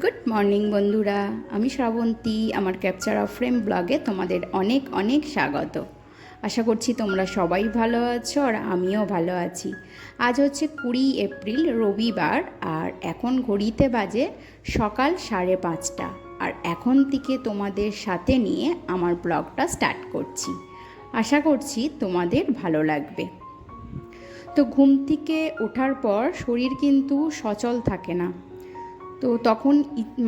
Good morning বন্ধুরা। আমি শ্রাবন্তী, আমার ক্যাপচার অফ ফ্রেম ব্লগে তোমাদের অনেক অনেক স্বাগত। আশা করছি তোমরা সবাই ভালো আছো আর আমিও ভালো আছি। আজ হচ্ছে কুড়ি এপ্রিল, রবিবার, আর এখন ঘড়িতে বাজে সকাল সাড়ে পাঁচটা। আর এখন থেকে তোমাদের সাথে নিয়ে আমার ব্লগটা স্টার্ট করছি। আশা করছি তোমাদের ভালো লাগবে। তো ঘুম থেকে ওঠার পর শরীর কিন্তু সচল থাকে না। তো তখন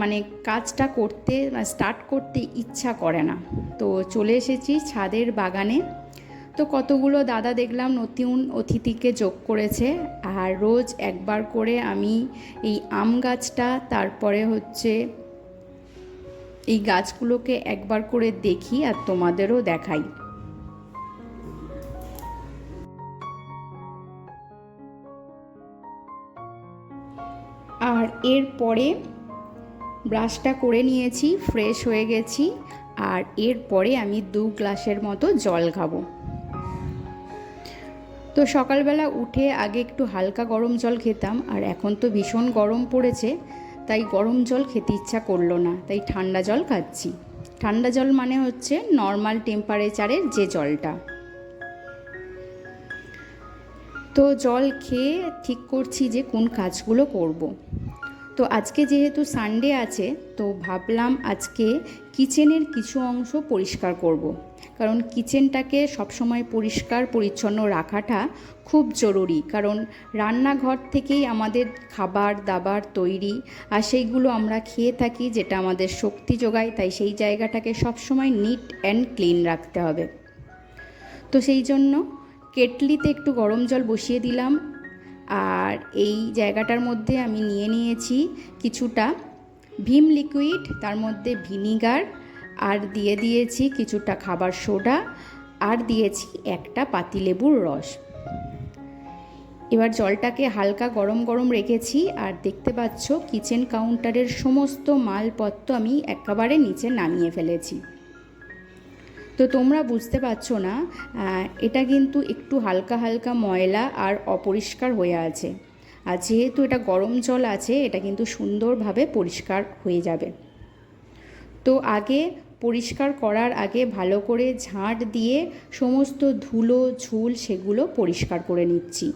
মানে কাজটা করতে স্টার্ট করতে ইচ্ছা করে না। তো চলে এসেছি ছাদের বাগানে। তো কতগুলো দাদা দেখলাম, নতুন অতিথিকে যোগ করেছে। আর রোজ একবার করে আমি এই আম গাছটা, তারপরে হচ্ছে এই গাছগুলোকে একবার করে দেখি আর তোমাদেরও দেখাই। এরপরে ব্রাশটা করে নিয়েছি, ফ্রেশ হয়ে গেছি আর এরপরে আমি দু গ্লাসের মতো জল খাব। তো সকালবেলা উঠে আগে একটু হালকা গরম জল খেতাম আর এখন তো ভীষণ গরম পড়েছে, তাই গরম জল খেতে ইচ্ছা করল না, তাই ঠান্ডা জল খাচ্ছি। ঠান্ডা জল মানে হচ্ছে নর্মাল টেম্পারেচারের যে জলটা। তো জল খেয়ে ঠিক করছি যে কোন কাজগুলো করব। তো আজকে যেহেতু সানডে আছে, তো ভাবলাম আজকে কিচেনের কিছু অংশ পরিষ্কার করব। কারণ কিচেনটাকে সবসময় পরিষ্কার, পরিচ্ছন্ন রাখাটা খুব জরুরি। কারণ রান্নাঘর থেকেই আমাদের খাবার, দাবার তৈরি, আর সেইগুলো আমরা খেয়ে থাকি যেটা আমাদের শক্তি যোগায়, তাই সেই জায়গাটাকে সবসময় নিট অ্যান্ড ক্লিন রাখতে হবে। তো সেই জন্য কেটলিতে একটু গরম জল বসিয়ে দিলাম। আর এই জায়গাটার মধ্যে আমি নিয়ে নিয়েছি কিছুটা ভিম লিকুইড, তার মধ্যে ভিনিগার, আর দিয়ে দিয়েছি কিছুটা খাবার সোডা, আর দিয়েছি একটা পাতিলেবুর রস। এবার জলটাকে হালকা গরম গরম রেখেছি, আর দেখতে পাচ্ছ কিচেন কাউন্টারের সমস্ত মালপত্র আমি একেবারে নিচে নামিয়ে ফেলেছি। তো তোমরা বুঝতে পারছ না এটা কিন্তু একটু হালকা হালকা ময়লা আর অপরিষ্কার হয়ে আছে। আর যেহেতু এটা গরম জল আছে, এটা কিন্তু সুন্দরভাবে পরিষ্কার হয়ে যাবে। তো আগে পরিষ্কার করার আগে ভালো করে ঝাঁট দিয়ে সমস্ত ধুলো, ঝুল সেগুলো পরিষ্কার করে নিচ্ছি।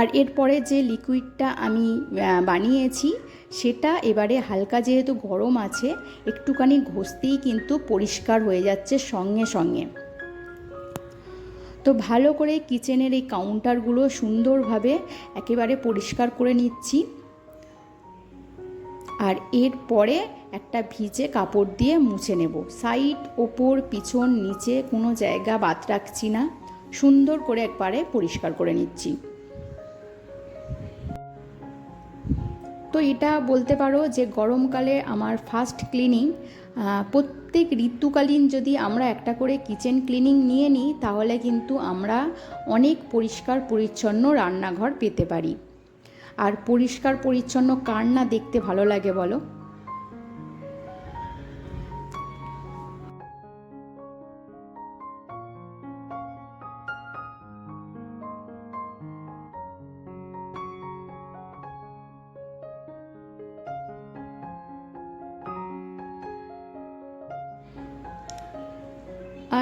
আর এরপরে যে লিকুইডটা আমি বানিয়েছি সেটা এবারে হালকা যেহেতু গরম আছে, একটুখানি ঘষতেই কিন্তু পরিষ্কার হয়ে যাচ্ছে সঙ্গে সঙ্গে। তো ভালো করে কিচেনের এই কাউন্টারগুলো সুন্দরভাবে একেবারে পরিষ্কার করে নিচ্ছি। আর এরপরে একটা ভিজে কাপড় দিয়ে মুছে নেব। সাইড, ওপর, পিছন, নিচে কোনো জায়গা বাদ রাখছি না। সুন্দর করে একবারে পরিষ্কার করে নিচ্ছি। তো এটা বলতে পারো যে গরমকালে আমার ফার্স্ট ক্লিনিং প্রত্যেক ঋতুকালীন যদি আমরা একটা করে কিচেন ক্লিনিং নিয়ে নিই, তাহলে কিন্তু আমরা অনেক পরিষ্কার পরিচ্ছন্ন রান্নাঘর পেতে পারি। আর পরিষ্কার পরিচ্ছন্ন কার না দেখতে ভালো লাগে বলো?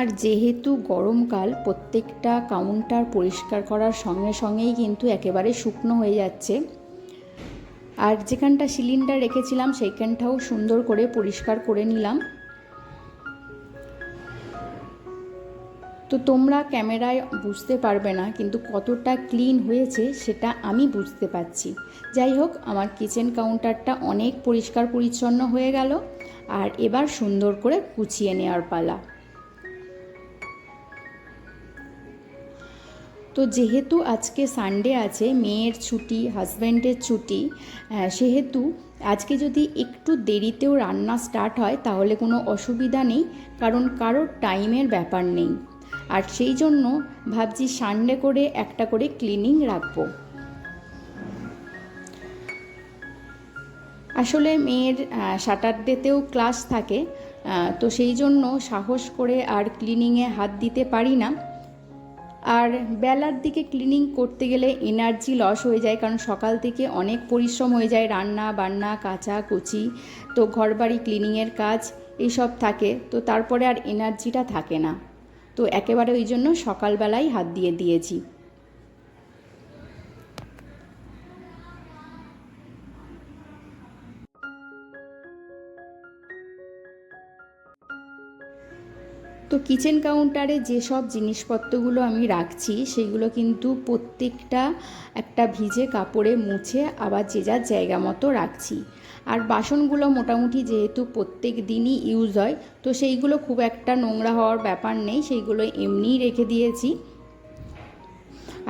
আর যেহেতু গরমকাল, প্রত্যেকটা কাউন্টার পরিষ্কার করার সঙ্গে সঙ্গেই কিন্তু একেবারে শুকনো হয়ে যাচ্ছে। আর যেখানটা সিলিন্ডার রেখেছিলাম, সেইখানটাও সুন্দর করে পরিষ্কার করে নিলাম। তো তোমরা ক্যামেরায় বুঝতে পারবে না, কিন্তু কতটা ক্লিন হয়েছে সেটা আমি বুঝতে পারছি। যাই হোক, আমার কিচেন কাউন্টারটা অনেক পরিষ্কার পরিচ্ছন্ন হয়ে গেল, আর এবার সুন্দর করে গুছিয়ে নেওয়ার পালা। তো যেহেতু আজকে সানডে আছে, মেয়ের ছুটি হাজব্যান্ডের ছুটি সেহেতু আজকে যদি একটু দেরিতেও রান্না স্টার্ট হয়, তাহলে কোনো অসুবিধা নেই, কারণ কারোর টাইমের ব্যাপার নেই। আর সেই জন্য ভাবছি সানডে করে একটা করে ক্লিনিং রাখব। আসলে মেয়ের স্যাটারডেতেও ক্লাস থাকে তো সেই জন্য সাহস করে আর ক্লিনিংয়ে হাত দিতে পারি না। আর বেলার দিকে ক্লিনিং করতে গেলে এনার্জি লস হয়ে যায়, কারণ সকাল থেকে অনেক পরিশ্রম হয়ে যায়, রান্না, বান্না, কাঁচা, কুচি, তো ঘরবাড়ি ক্লিনিংয়ের কাজ এইসব থাকে, তো তারপরে আর এনার্জিটা থাকে না। তো একেবারে ওই জন্য সকালবেলাই হাত দিয়ে দিয়েছি। তো কিচেন কাউন্টারে যেসব জিনিসপত্রগুলো আমি রাখছি, সেগুলো কিন্তু প্রত্যেকটা একটা ভিজে কাপড়ে মুছে আবার যে যার জায়গা মতো রাখছি। আর বাসনগুলো মোটামুটি যেহেতু প্রত্যেক দিনই ইউজ হয়, তো সেইগুলো খুব একটা নোংরা হওয়ার ব্যাপার নেই, সেইগুলো এমনিই রেখে দিয়েছি।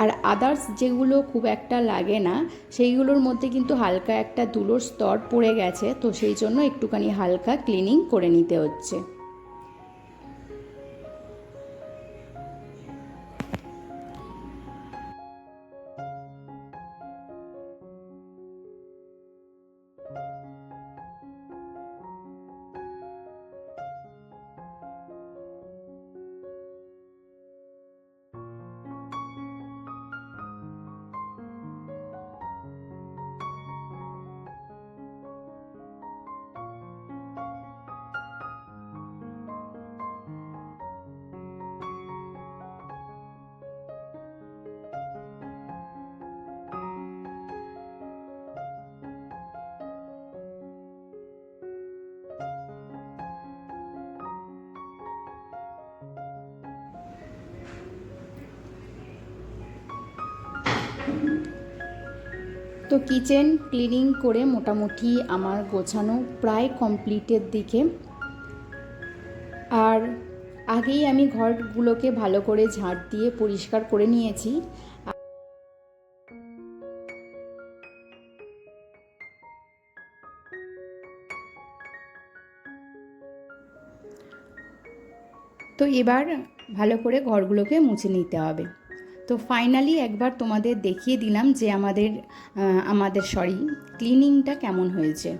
আর আদার্স যেগুলো খুব একটা লাগে না, সেইগুলোর মধ্যে কিন্তু হালকা একটা ধুলোর স্তর পড়ে গেছে, তো সেই জন্য একটুখানি হালকা ক্লিনিং করে নিতে হচ্ছে। তো কিচেন ক্লিনিং করে মোটামুটি আমার গোছানো প্রায় কমপ্লিটের দিকে। আর আগেই আমি ঘরগুলোকে ভালো করে ঝাঁট দিয়ে পরিষ্কার করে নিয়েছি। তো এবার ভালো করে ঘরগুলোকে মুছে নিতে হবে। তো ফাইনালি একবার তোমাদের দেখিয়ে দিলাম যে আমাদের আমাদের সরি ক্লিনিংটা কেমন হয়েছে।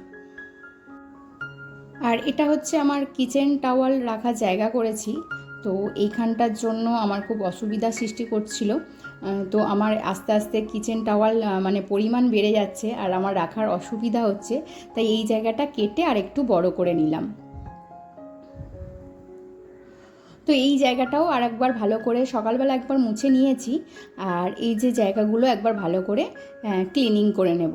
আর এটা হচ্ছে আমার কিচেন টাওয়াল রাখার জায়গা করেছি। তো এইখানটার জন্য আমার খুব অসুবিধা সৃষ্টি করছিল। তো আমার আস্তে আস্তে কিচেন টাওয়াল মানে পরিমাণ বেড়ে যাচ্ছে আর আমার রাখার অসুবিধা হচ্ছে। তাই এই জায়গাটা কেটে আর একটু বড় করে নিলাম। তো এই জায়গাটাও আর একবার ভালো করে সকালবেলা একবার মুছে নিয়েছি আর এই যে জায়গাগুলো একবার ভালো করে ক্লিনিং করে নেব।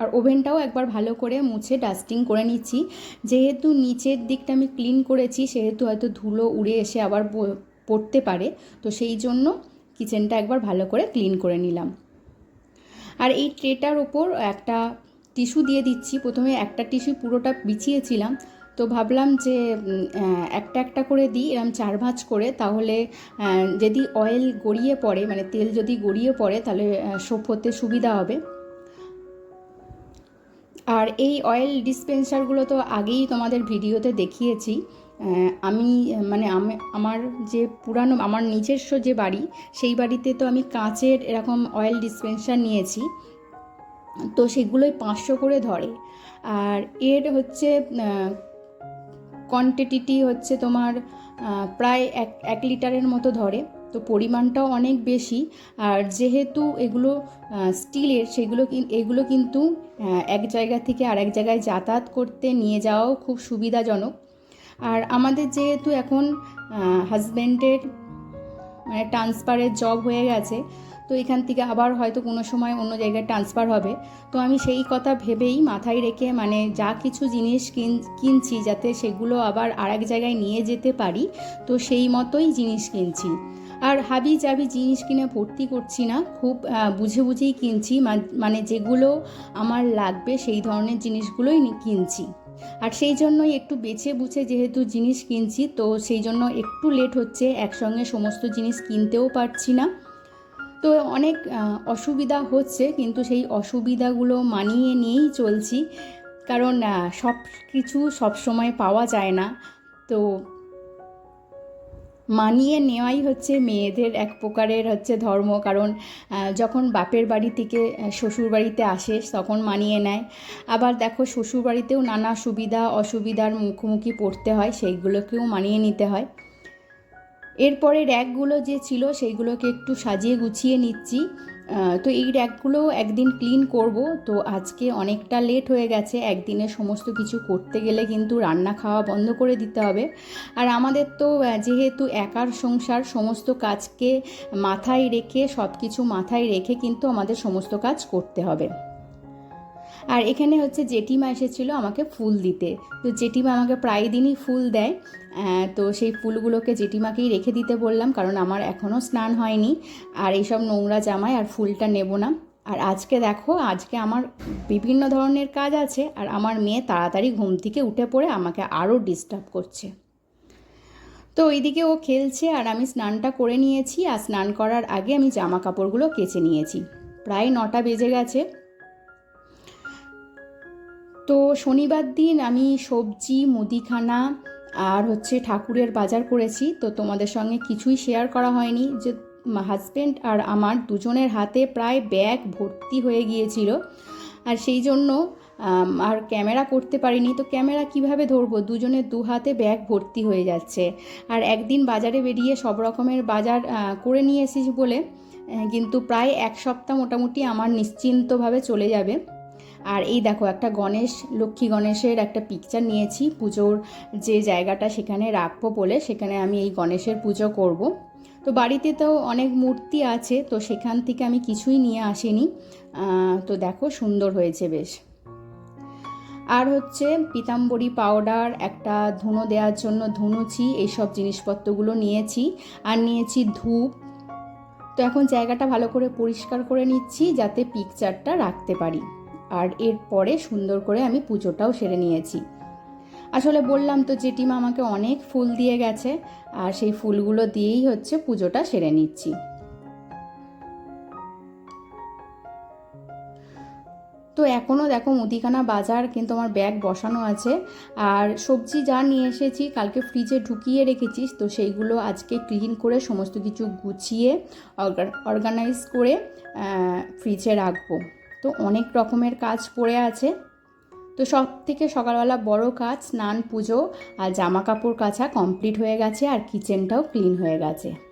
আর ওভেনটাও একবার ভালো করে মুছে ডাস্টিং করে নিচ্ছি। যেহেতু নিচের দিকটা আমি ক্লিন করেছি, সেহেতু হয়তো ধুলো উড়ে এসে আবার পড়তে পারে, তো সেই জন্য কিচেনটা একবার ভালো করে ক্লিন করে নিলাম। আর এই ট্রেটার ওপর একটা টিস্যু দিয়ে দিচ্ছি। প্রথমে একটা টিস্যু পুরোটা বিছিয়েছিলাম। তো ভাবলাম যে একটা একটা করে দিই, এরম চার ভাঁজ করে। তাহলে যদি অয়েল গড়িয়ে পড়ে মানে তেল যদি গড়িয়ে পড়ে, তাহলে সোপ হতে সুবিধা হবে। আর এই অয়েল ডিসপেন্সারগুলো তো আগেই তোমাদের ভিডিওতে দেখিয়েছি। আমি মানে আমি, আমার যে পুরানো, আমার নিজস্ব যে বাড়ি, সেই বাড়িতে তো আমি কাঁচের এরকম অয়েল ডিসপেন্সার নিয়েছি। তো সেগুলোই পাঁচশো করে ধরে। আর এর হচ্ছে কোয়ান্টিটি হচ্ছে তোমার প্রায় এক এক লিটারের মতো ধরে। তো পরিমাণটাও অনেক বেশি। আর যেহেতু এগুলো স্টিলের, সেগুলো এগুলো কিন্তু এক জায়গা থেকে আরেক জায়গায় যাতায়াত করতে নিয়ে যাওয়াও খুব সুবিধাজনক। আর আমাদের যেহেতু এখন হাজব্যান্ডের মানে ট্রান্সফারের জব হয়ে গেছে তো এখান থেকে আবার হয়তো কোনো সময় অন্য জায়গায় ট্রান্সফার হবে। তো আমি সেই কথা ভেবেই মাথায় রেখে মানে যা কিছু জিনিস কিনছি যাতে সেগুলো আবার আরেক জায়গায় নিয়ে যেতে পারি, তো সেই মতোই জিনিস কিনছি। আর হাবি জাবি জিনিস কিনে ভর্তি করছি না, খুব বুঝে বুঝেই কিনছি মানে যেগুলো আমার লাগবে সেই ধরনের জিনিসগুলোই কিনছি। আর সেই জন্যই একটু বেছে বুঝে যেহেতু জিনিস কিনছি, তো সেই জন্য একটু লেট হচ্ছে, একসঙ্গে সমস্ত জিনিস কিনতেও পারছি না। তো অনেক অসুবিধা হচ্ছে, কিন্তু সেই অসুবিধাগুলো মানিয়ে নিয়েই চলছি। কারণ সব কিছু সবসময় পাওয়া যায় না। তো মানিয়ে নেওয়াই হচ্ছে মেয়েদের এক প্রকারের হচ্ছে ধর্ম। কারণ যখন বাপের বাড়ি থেকে শ্বশুর বাড়িতে আসে, তখন মানিয়ে নেয়। আবার দেখো শ্বশুর বাড়িতেও নানা সুবিধা অসুবিধার মুখোমুখি পড়তে হয়, সেইগুলোকেও মানিয়ে নিতে হয়। এরপরে র্যাকগুলো যে ছিল সেইগুলোকে একটু সাজিয়ে গুছিয়ে নিচ্ছি। তো এই র্যাকগুলো একদিন ক্লিন করব। তো আজকে অনেকটা লেট হয়ে গেছে। একদিনে সমস্ত কিছু করতে গেলে কিন্তু রান্না খাওয়া বন্ধ করে দিতে হবে। আর আমাদের তো যেহেতু একার সংসার, সমস্ত কাজকে মাথায় রেখে সব কিছু মাথায় রেখে কিন্তু আমাদের সমস্ত কাজ করতে হবে। আর এখানে হচ্ছে জেঠিমা এসেছিল আমাকে ফুল দিতে। তো জেঠিমা আমাকে প্রায় দিনই ফুল দেয়। তো সেই ফুলগুলোকে জেঠিমাকেই রেখে দিতে বললাম, কারণ আমার এখনও স্নান হয়নি। আর এইসব নোংরা জামায় আর ফুলটা নেব না। আর আজকে দেখো, আজকে আমার বিভিন্ন ধরনের কাজ আছে, আর আমার মেয়ে তাড়াতাড়ি ঘুম থেকে উঠে পড়ে আমাকে আরও ডিস্টার্ব করছে। তো ওইদিকে ও খেলছে, আর আমি স্নানটা করে নিয়েছি। আর স্নান করার আগে আমি জামা কাপড়গুলো কেচে নিয়েছি। প্রায় নটা বেজে গেছে। তো শনিবার দিন আমি সবজি, মুদিখানা আর হচ্ছে ঠাকুরের বাজার করেছি। তো তোমাদের সঙ্গে কিছুই শেয়ার করা হয়নি। যে হাজব্যান্ড আর আমার দুজনের হাতে প্রায় ব্যাগ ভর্তি হয়ে গিয়েছিল। আর সেই জন্য আর ক্যামেরা করতে পারিনি। তো ক্যামেরা কীভাবে ধরবো? দুজনের দু হাতে ব্যাগ ভর্তি হয়ে যাচ্ছে। আর একদিন বাজারে বেরিয়ে সব রকমের বাজার করে নিয়ে এসেছি বলে। কিন্তু প্রায় এক সপ্তাহ মোটামুটি আমার নিশ্চিন্তভাবে চলে যাবে। আর এই দেখো, একটা গণেশ, লক্ষ্মী গণেশের একটা পিকচার নিয়েছি। পুজোর যে জায়গাটা সেখানে রাখব বলে সেখানে আমি এই গণেশের পুজো করব। তো বাড়িতে তো অনেক মূর্তি আছে, তো সেখান থেকে আমি কিছুই নিয়ে আসিনি। তো দেখো, সুন্দর হয়েছে বেশ। আর হচ্ছে পিতাম্বরী পাউডার একটা ধুনো দেওয়ার জন্য ধুনুচি, এইসব জিনিসপত্রগুলো নিয়েছি। আর নিয়েছি ধূপ। তো এখন জায়গাটা ভালো করে পরিষ্কার করে নিচ্ছি, যাতে পিকচারটা রাখতে পারি। আর এরপরে সুন্দর করে আমি পুজোটাও সেরে নিয়েছি। আসলে বললাম তো জেঠিমা আমাকে অনেক ফুল দিয়ে গেছে, আর সেই ফুলগুলো দিয়েই হচ্ছে পুজোটা সেরে নিচ্ছি। তো এখনও দেখো মুদিখানা বাজার কিন্তু আমার ব্যাগ বসানো আছে, আর সবজি যা নিয়ে এসেছি কালকে ফ্রিজে ঢুকিয়ে রেখেছিস তো সেইগুলো আজকে ক্লিন করে সমস্ত কিছু গুছিয়ে অর্গানাইজ করে ফ্রিজে রাখব। তো অনেক রকমের কাজ পড়ে আছে। তো সব থেকে সকালবেলা বড় কাজ, স্নান, পুজো আর জামা কাপড় কাচা কমপ্লিট হয়ে গেছে আর কিচেনটাও ক্লিন হয়ে গেছে।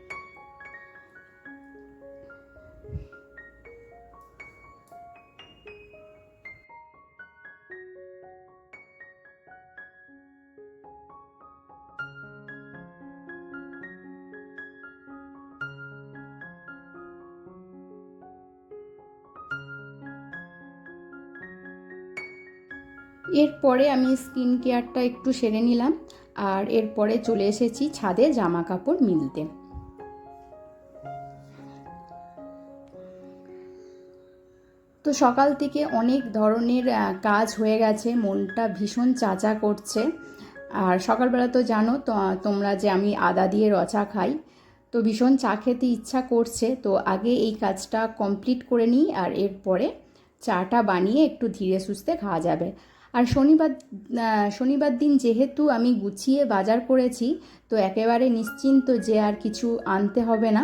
এরপরে আমি স্কিন কেয়ারটা একটু সেরে নিলাম আর এরপরে চলে এসেছি ছাদে জামা কাপড় মিলতে। তো সকাল থেকে অনেক ধরনের কাজ হয়ে গেছে, মনটা ভীষণ চাচা করছে। আর সকালবেলা তো জানো, তো তোমরা যে আমি আদা দিয়ে রচা খাই, তো ভীষণ চা খেতে ইচ্ছা করছে। তো আগে এই কাজটা কমপ্লিট করে নিই আর এরপরে চাটা বানিয়ে একটু ধীরে সুস্থে খাওয়া যাবে। আর শনিবার শনিবার দিন যেহেতু আমি গুছিয়ে বাজার করেছি, তো একেবারে নিশ্চিন্ত যে আর কিছু আনতে হবে না।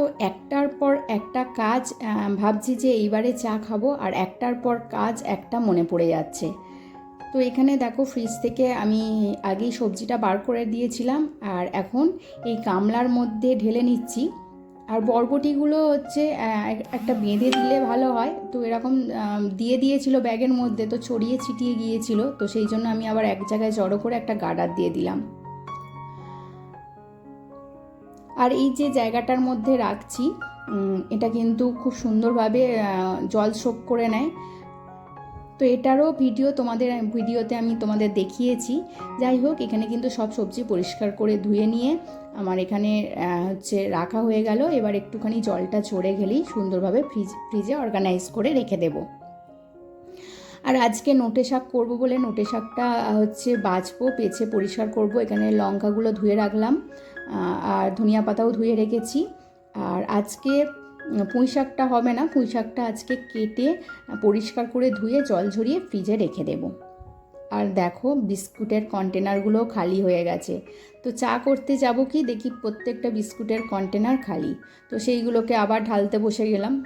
তো একটার পর একটা কাজ ভাবছি যে এইবারে চা খাব আর একটার পর কাজ একটা মনে পড়ে যাচ্ছে। তো এখানে দেখো ফ্রিজ থেকে আমি আগেই সবজিটা বার করে দিয়েছিলাম আর এখন এই গামলার মধ্যে ঢেলে নিচ্ছি। আর বরবটিগুলো হচ্ছে একটা বেঁধে দিলে ভালো হয়। তো এরকম দিয়ে দিয়েছিল ব্যাগের মধ্যে, তো ছড়িয়ে ছিটিয়ে গিয়েছিল। তো সেই জন্য আমি আবার এক জায়গায় জড়ো করে একটা গার্ডার দিয়ে দিলাম। আর এই যে জায়গাটার মধ্যে রাখছি এটা কিন্তু খুব সুন্দরভাবে জল শোক করে নেয়। তো এটারও ভিডিও তোমাদের, ভিডিওতে আমি তোমাদের দেখিয়েছি। যাই হোক, এখানে কিন্তু সব সবজি পরিষ্কার করে ধুয়ে নিয়ে আমার এখানে হচ্ছে রাখা হয়ে গেল। এবার একটুখানি জলটা ঝরে গেলেই সুন্দরভাবে ফ্রিজ, ফ্রিজে অর্গানাইজ করে রেখে দেবো। আর আজকে নোটে শাক করব বলে নোটে শাকটা হচ্ছে বাছবো পেছে পরিষ্কার করব। এখানে লঙ্কাগুলো ধুয়ে রাখলাম। আর ধনিয়া পাতাও ধুয়ে রেখেছি। আর আজকে পুঁই শাকটা হবে না, পুঁই শাকটা আজকে কেটে পরিষ্কার করে ধুয়ে জল ঝরিয়ে ফ্রিজে রেখে দেবো। আর দেখো, বিস্কুটের কন্টেনারগুলো খালি হয়ে গেছে। তো চা করতে যাব কি, দেখি প্রত্যেকটা বিস্কুটের কন্টেনার খালি। তো সেইগুলোকে আবার ঢালতে বসে গেলাম।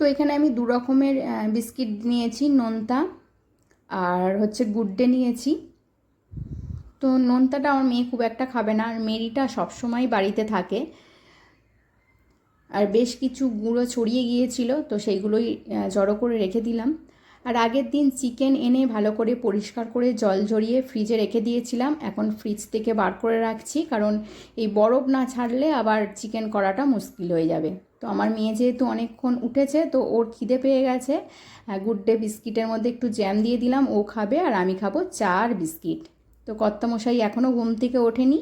তো এখানে আমি দু রকমের বিস্কিট নিয়েছি, নোনতা আর হচ্ছে গুড ডে নিয়েছি। তো নোনতাটা আমার মেয়ে খুব একটা খাবে না, আর মেরিটা সবসময় বাড়িতে থাকে। আর বেশ কিছু গুঁড়ো ছড়িয়ে গিয়েছিল, তো সেইগুলোই জড়ো করে রেখে দিলাম। আর আগের দিন চিকেন এনে ভালো করে পরিষ্কার করে জল ঝরিয়ে ফ্রিজে রেখে দিয়েছিলাম। এখন ফ্রিজ থেকে বার করে রাখছি, কারণ এই বরফ না ছাড়লে আবার চিকেন করাটা মুশকিল হয়ে যাবে। তো আমার মেয়ে যেহেতু অনেকক্ষণ উঠেছে, তো ওর খিদে পেয়ে গেছে। গুড ডে বিস্কিটের মধ্যে একটু জ্যাম দিয়ে দিলাম, ও খাবে আর আমি খাব চা আর বিস্কিট। তো কর্তামশাই এখনও ঘুম থেকে ওঠেনি।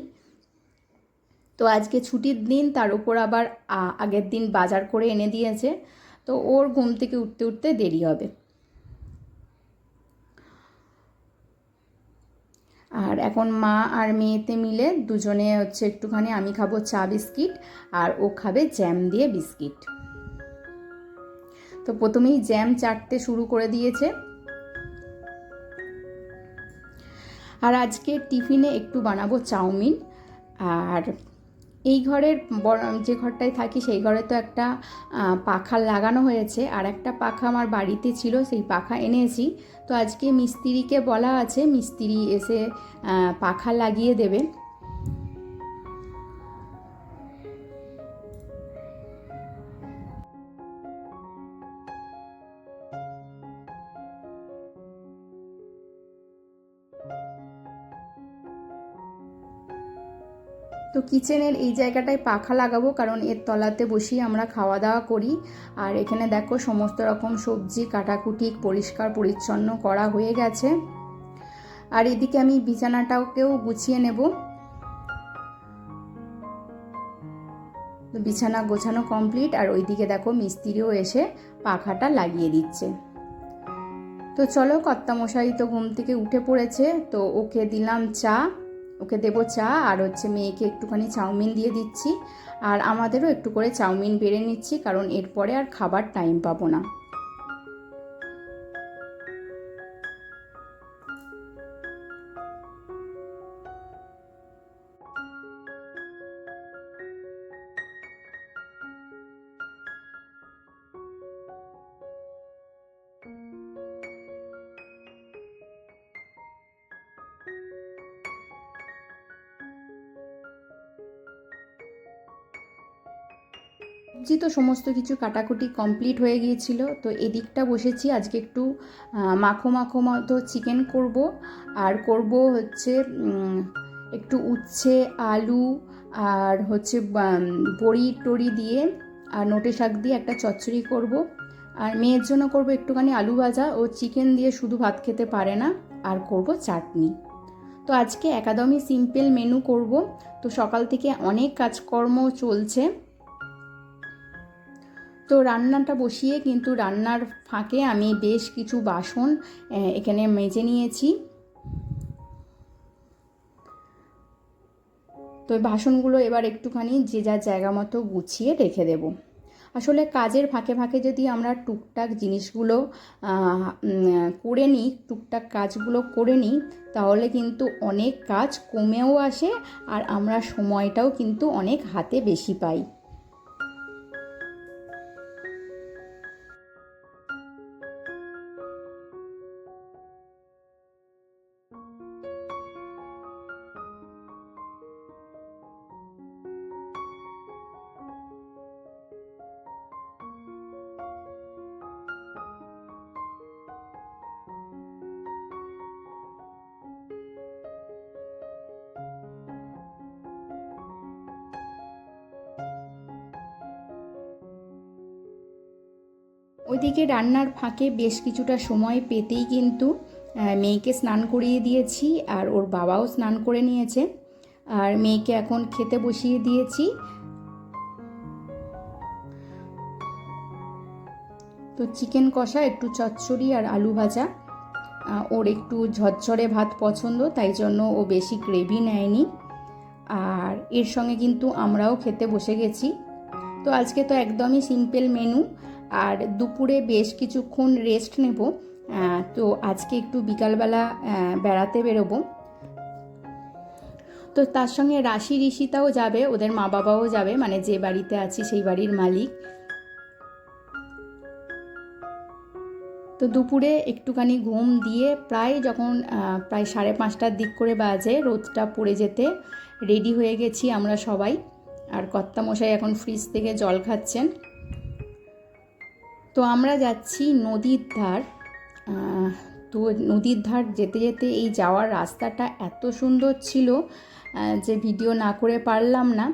তো আজকে ছুটির দিন, তার উপর আবার আগের দিন বাজার করে এনে দিয়েছে। তো ওর ঘুম থেকে উঠতে উঠতে দেরি হবে। আর এখন মা আর মেয়েতে মিলে দুজনে হচ্ছে একটুখানি আমি খাব চা বিস্কিট আর ও খাবে জ্যাম দিয়ে বিস্কিট। তো প্রথমেই জ্যাম চাটতে শুরু করে দিয়েছে। আর আজকে টিফিনে একটু বানাবো চাউমিন। আর এই ঘরের যে ঘরটায় থাকি সেই ঘরে তো একটা পাখা লাগানো হয়েছে। আর একটা পাখা আমার বাড়িতে ছিল, সেই পাখা এনেছি। তো আজকে মিস্ত্রিকে বলা আছে মিস্ত্রি এসে পাখা লাগিয়ে দেবে। তো কিচেনের এই জায়গাটায় পাখা লাগাবো, কারণ এর তলাতে বসিয়ে আমরা খাওয়া দাওয়া করি। আর এখানে দেখো সমস্ত রকম সবজি কাটাকুটি পরিষ্কার পরিচ্ছন্ন করা হয়ে গেছে। আর এদিকে আমি বিছানাটাকেও গুছিয়ে নেব। বিছানা গোছানো কমপ্লিট, আর ওইদিকে দেখো মিস্ত্রিও এসে পাখাটা লাগিয়ে দিচ্ছে। তো চলো কর্তামশাই তো ঘুম থেকে উঠে পড়েছে, তো ওকে দিলাম চা। ওকে দেবো চা আর হচ্ছে মেয়েকে একটুখানি চাউমিন দিয়ে দিচ্ছি। আর আমাদেরও একটু করে চাউমিন বেড়ে নিচ্ছি, কারণ এরপরে আর খাবার টাইম পাবো না। সবজি তো সমস্ত কিছু কাটাকুটি কমপ্লিট হয়ে গিয়েছিল। তো এদিকটা বসেছি, আজকে একটু মাখো মাখো মতো চিকেন করব। আর করব হচ্ছে একটু উচ্ছে, আলু, আর হচ্ছে বড়ি টড়ি দিয়ে, আর নোটে শাক দিয়ে একটা চচ্চড়ি করব। আর মেয়ের জন্য করব একটুখানি আলু ভাজা। ও চিকেন দিয়ে শুধু ভাত খেতে পারে না, আর করব চাটনি। তো আজকে একাদমই সিম্পল মেনু করব। তো সকাল থেকে অনেক কাজকর্ম চলছে। তো রান্নাটা বসিয়ে কিন্তু রান্নার ফাঁকে আমি বেশ কিছু বাসন এখানে মেজে নিয়েছি। তো বাসনগুলো এবার একটুখানি যে যার জায়গা মতো গুছিয়ে রেখে দেব। আসলে কাজের ফাঁকে ফাঁকে যদি আমরা টুকটাক জিনিসগুলো করে নিই, টুকটাক কাজগুলো করে নিই, তাহলে কিন্তু অনেক কাজ কমেও আসে আর আমরা সময়টাও কিন্তু অনেক হাতে বেশি পাই। ওদিকে রান্নার ফাঁকে বেশ কিছুটা সময় পেতেই কিন্তু মেয়েকে স্নান করিয়ে দিয়েছি আর ওর বাবাও স্নান করে নিয়েছে। আর মেয়েকে এখন খেতে বসিয়ে দিয়েছি। তো চিকেন কষা, একটু চচ্চড়ি আর আলু ভাজা। ওর একটু ঝরঝরে ভাত পছন্দ, তাই জন্য ও বেশি গ্রেভি নেয়নি। আর এর সঙ্গে কিন্তু আমরাও খেতে বসে গেছি। তো আজকে তো একদমই সিম্পল মেনু আর দুপুরে বেশ কিছুক্ষণ রেস্ট নেব। তো আজকে একটু বিকালবেলা বেড়াতে বেরোবো। তো তার সঙ্গে রাশি ঋষিতাও যাবে, ওদের মা বাবাও যাবে মানে যে বাড়িতে আছি সেই বাড়ির মালিক। তো দুপুরে একটুখানি ঘুম দিয়ে প্রায় যখন প্রায় সাড়ে পাঁচটার দিক করে বাজে, রোদটা পড়ে যেতে রেডি হয়ে গেছি আমরা সবাই। আর কর্তামশাই এখন ফ্রিজ থেকে জল খাচ্ছেন। তো আমরা যাচ্ছি নদীর ধার তো নদীর ধার যেতে যেতে এই যাওয়ার রাস্তাটা এত সুন্দর ছিল যে ভিডিও না করে পারলাম না।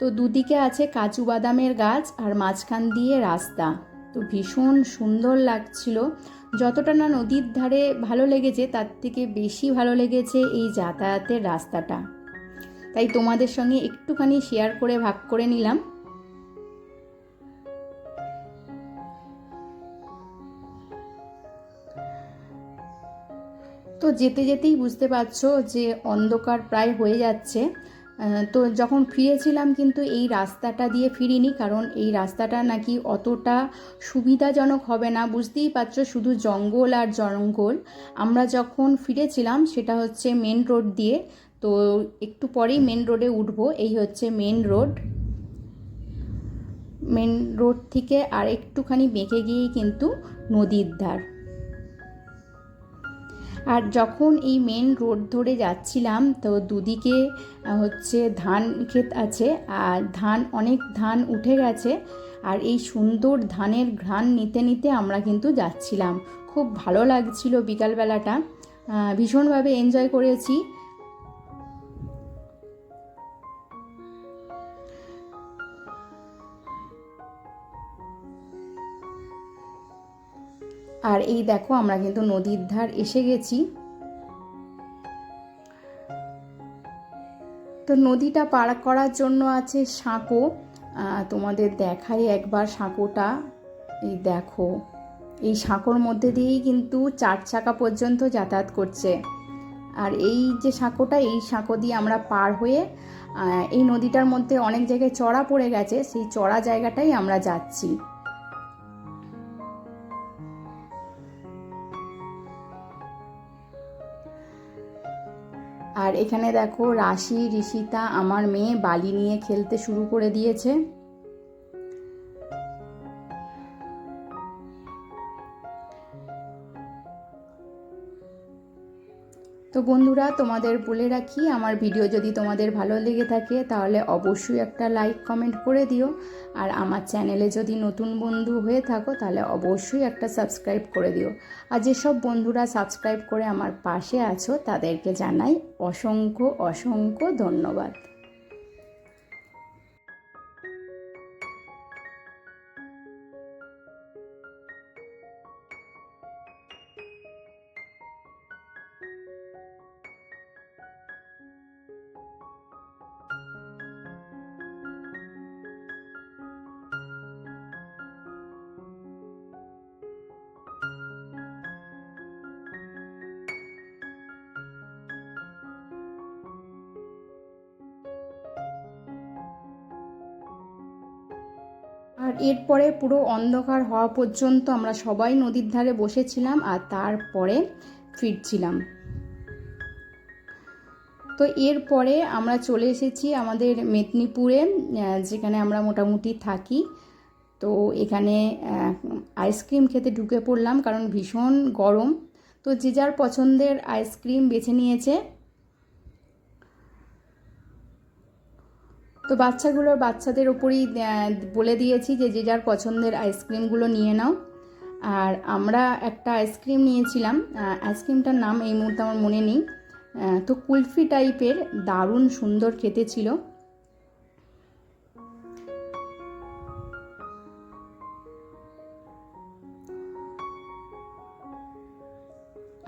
তো দুদিকে আছে কাজু বাদামের গাছ আর মাঝখান দিয়ে রাস্তা। তো ভীষণ সুন্দর লাগছিল। যতটা না নদীর ধারে ভালো লেগেছে, তার থেকে বেশি ভালো লেগেছে এই যাতায়াতের রাস্তাটা। তাই তোমাদের সঙ্গে একটুখানি শেয়ার করে ভাগ করে নিলাম। তো যেতে যেতেই বুঝতে পারছ যে অন্ধকার প্রায় হয়ে যাচ্ছে। তো যখন ফিরেছিলাম কিন্তু এই রাস্তাটা দিয়ে ফিরিনি, কারণ এই রাস্তাটা নাকি অতটা সুবিধাজনক হবে না। বুঝতেই পারছ শুধু জঙ্গল আর জঙ্গল। আমরা যখন ফিরেছিলাম সেটা হচ্ছে মেন রোড দিয়ে, তো একটু পরেই মেন রোডে উঠবো, এই হচ্ছে মেন রোড মেন রোড থেকে আর একটুখানি বেঁকে গিয়েই কিন্তু নদীর ধার। আর যখন এই মেন রোড ধরে যাচ্ছিলাম, তো দুদিকে হচ্ছে ধান ক্ষেত আছে, আর ধান, অনেক ধান উঠে গেছে, আর এই সুন্দর ধানের ঘ্রাণ নিতে নিতে আমরা কিন্তু যাচ্ছিলাম। খুব ভালো লাগছিল বিকালবেলাটা। ভীষণভাবে এনজয় করেছি। আর এই দেখো আমরা কিন্তু নদীর ধার এসে গেছি। তো নদীটা পার করার জন্য আছে সাঁকো। তোমাদের দেখাই একবার সাঁকোটা। এই দেখো, এই সাঁকোর মধ্যে দিয়েই কিন্তু চার চাকা পর্যন্ত যাতায়াত করছে। আর এই যে সাঁকোটা, এই সাঁকো দিয়ে আমরা পার হয়ে এই নদীটার মধ্যে অনেক জায়গায় চড়া পড়ে গেছে। সেই চড়া জায়গাটাই আমরা যাচ্ছি। আর এখানে দেখো রাশি ঋষিতা আমার মেয়ে বালি নিয়ে খেলতে শুরু করে দিয়েছে। বন্ধুরা, তোমাদের বলে রাখি, আমার ভিডিও যদি তোমাদের ভালো লেগে থাকে, তাহলে অবশ্যই একটা লাইক, কমেন্ট করে দিও। আর আমার চ্যানেলে যদি নতুন বন্ধু হয়ে থাকো, তাহলে অবশ্যই একটা সাবস্ক্রাইব করে দিও। আর যেসব বন্ধুরা সাবস্ক্রাইব করে আমার পাশে আছো, তাদেরকে জানাই অসংখ্য অসংখ্য ধন্যবাদ। এরপরে পুরো অন্ধকার হওয়া পর্যন্ত আমরা সবাই নদীর ধারে বসেছিলাম আর তারপরে ফিরছিলাম। তো এরপরে আমরা চলে এসেছি আমাদের মেদিনীপুরে যেখানে আমরা মোটামুটি থাকি। তো এখানে আইসক্রিম খেতে ঢুকে পড়লাম কারণ ভীষণ গরম। তো যে যার পছন্দের আইসক্রিম বেছে নিয়েছে তো বাচ্চাগুলোর বাচ্চাদের ওপরেই বলে দিয়েছি যে যে যার পছন্দের আইসক্রিমগুলো নিয়ে নাও। আর আমরা একটা আইসক্রিম নিয়েছিলাম আইসক্রিমটার নাম এই মুহূর্তে আমার মনে নেই। তো কুলফি টাইপের দারুণ সুন্দর খেতে ছিল।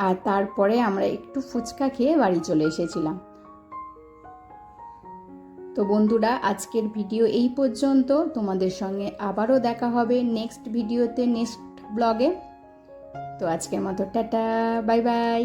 আর তারপরে আমরা একটু ফুচকা খেয়ে বাড়ি চলে এসেছিলাম। তো বন্ধুরা, আজকের ভিডিও এই পর্যন্ত। তোমাদের সঙ্গে আবারও দেখা হবে নেক্সট ভিডিওতে, নেক্সট ব্লগে। তো আজকের মতো টাটা, বাই বাই।